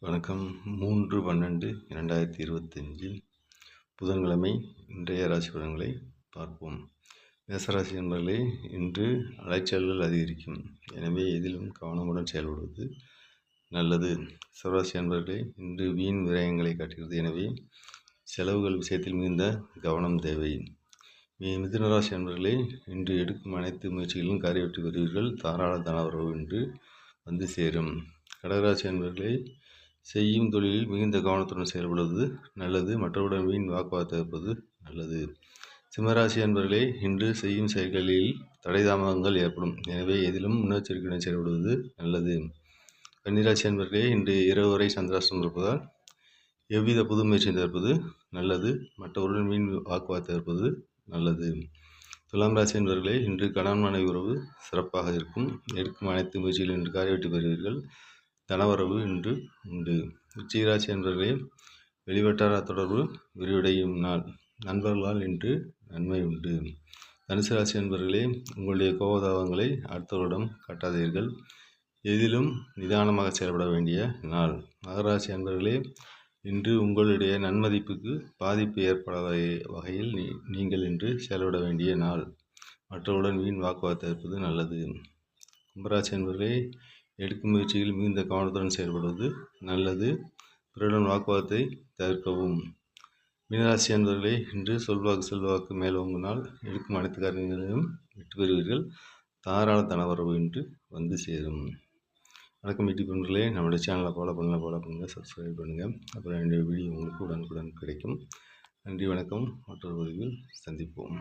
வணக்கம். மூன்று பன்னெண்டு இரண்டாயிரத்தி இருபத்தஞ்சில் புதன்கிழமை இன்றைய ராசி பலன்களை பார்ப்போம். மேசராசி என்பர்களே இன்று அலைச்சல்கள் அதிகரிக்கும். எனவே எதிலும் கவனமுடன் செயல்படுவது நல்லது. சிவராசி என்பர்களே இன்று வீண் விரயங்களை காட்டுகிறது. எனவே செலவுகள் விஷயத்தில் மிகுந்த கவனம் தேவை. மி- மிதுனராசி என்பர்களே இன்று எடுக்கும் அனைத்து முயற்சிகளிலும் காரிய வெற்றி பெறுவீர்கள். தாராள தனவரவு இன்று வந்து சேரும். கடகராசி என்பர்களே செய்யும் தொழிலில் மிகுந்த கவனத்துடன் செயல்படுவது நல்லது. மற்றவருடன் வீண் வாக்குவாதத்தை இருப்பது நல்லது. சிம்மராசி என்பர்களே இன்று செய்யும் செயல்களில் தடை தாமதங்கள் ஏற்படும். எனவே எதிலும் முன்னெச்சரிக்கையுடன் செயல்படுவது நல்லது. கன்னிராசி என்பர்களே இன்று இரவு வரை சந்திராஷ்டிரம் இருப்பதால் எவ்வித புது முயற்சியும் தவிர்ப்பது நல்லது. மற்றவருடன் மீன் வாக்குவாதத்தை இருப்பது நல்லது. துலாம் ராசி என்பவர்களே இன்று கணவன் மனைவி உறவு சிறப்பாக இருக்கும். எடுக்கும் அனைத்து முயற்சிகளும் இன்று காரிய வெற்றி பெறுவீர்கள். தனவரவு இன்று உண்டு. உச்சிகராசி என்பவர்களே வெளிவட்டார தொடர்பு விரிவடையும் நாள். நண்பர்களால் இன்று நன்மை உண்டு. தனுசு ராசி என்பவர்களே உங்களுடைய கோபதாபங்களை அடுத்தவரிடம் காட்டாதீர்கள். எதிலும் நிதானமாக செயல்பட வேண்டிய நாள். மகராசி அன்பர்களே இன்று உங்களுடைய நன்மதிப்புக்கு பாதிப்பு ஏற்படாத வகை- வகையில் நீ நீங்கள் இன்று செயல்பட வேண்டிய நாள். மற்றவருடன் வீண் வாக்குவாதம் இருப்பது நல்லது. கும்பராசி என்பவர்களே எடுக்கும் முயற்சியில் மிகுந்த கவனத்துடன் செயல்படுவது நல்லது. பிறரிடம் வாக்குவாதத்தை தவிர்க்கவும். மீனராசி என்பவர்களை இன்று சொல்வாக்கு செல்வாக்கு மேலோங்கினால் எடுக்கும் அனைத்து காரியங்களிலும் வெற்றி பெறுவீர்கள் தாராள தனவரவு என்று வந்து சேரும். வணக்கம் வீட்டு பெண்களே நம்மளுடைய சேனலை ஃபாலோ பண்ணல ஃபாலோ பண்ணுங்கள் சப்ஸ்கிரைப் பண்ணுங்கள் அப்புறம் என்னுடைய வீடியோ உங்களுக்கு உடனுக்குடன் கிடைக்கும். நன்றி வணக்கம். மற்றொரு பதிவில் சந்திப்போம்.